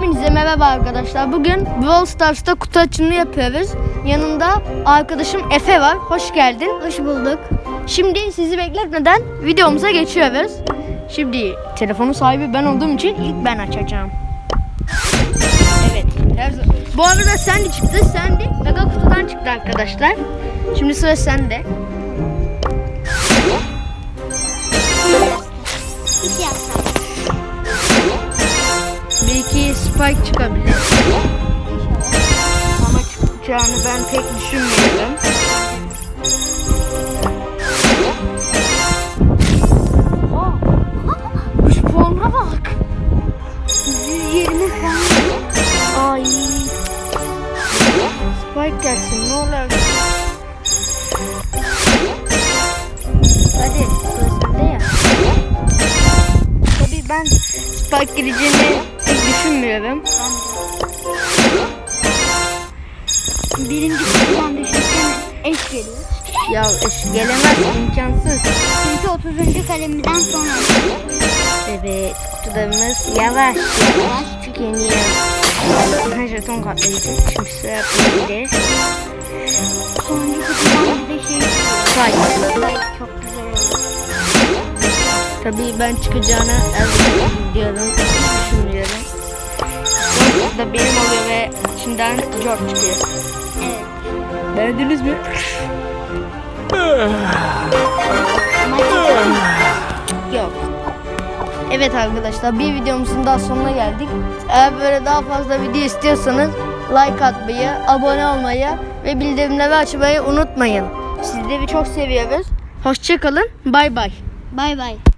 Hepinize merhaba arkadaşlar. Bugün Brawl Stars'ta kutu açılımı yapıyoruz. Yanında arkadaşım Efe var. Hoş geldin. Hoş bulduk. Şimdi sizi bekletmeden videomuza geçiyoruz. Şimdi telefonun sahibi ben olduğum için ilk ben açacağım. Evet. Bu arada Sandy çıktı. Sandy mega kutudan çıktı arkadaşlar. Şimdi sıra sende. Spike çıkabilir. Ama çıkacağını ben pek düşünmüyorum. Üç puana bak. 120 puan. Ay. Spike gelsin ne olur. Hadi sende ya. Tabii ben Spike gireceğini düşünmüyorum. Birinci kutudan düşünsene. Eş geliyor. Ya eş gelemez imkansız. Çünkü 30. kalemden sonra Evet kutularımız yavaş yavaş tükeniyor. Aha jeton katlayacak. Şimdi sıra yapabilir. sonuncu kutudan bir de şey. Ay, Çok güzel oldu. Tabii ben çıkacağını elbette da benim oluyor ve içinden George çıkıyor. Evet. Beğendiniz mi? Yok. Evet arkadaşlar bir videomuzun daha sonuna geldik. Eğer böyle daha fazla video istiyorsanız like atmayı, abone olmayı ve bildirimleri açmayı unutmayın. Sizleri çok seviyoruz. Hoşçakalın. Bay bay. Bay bay.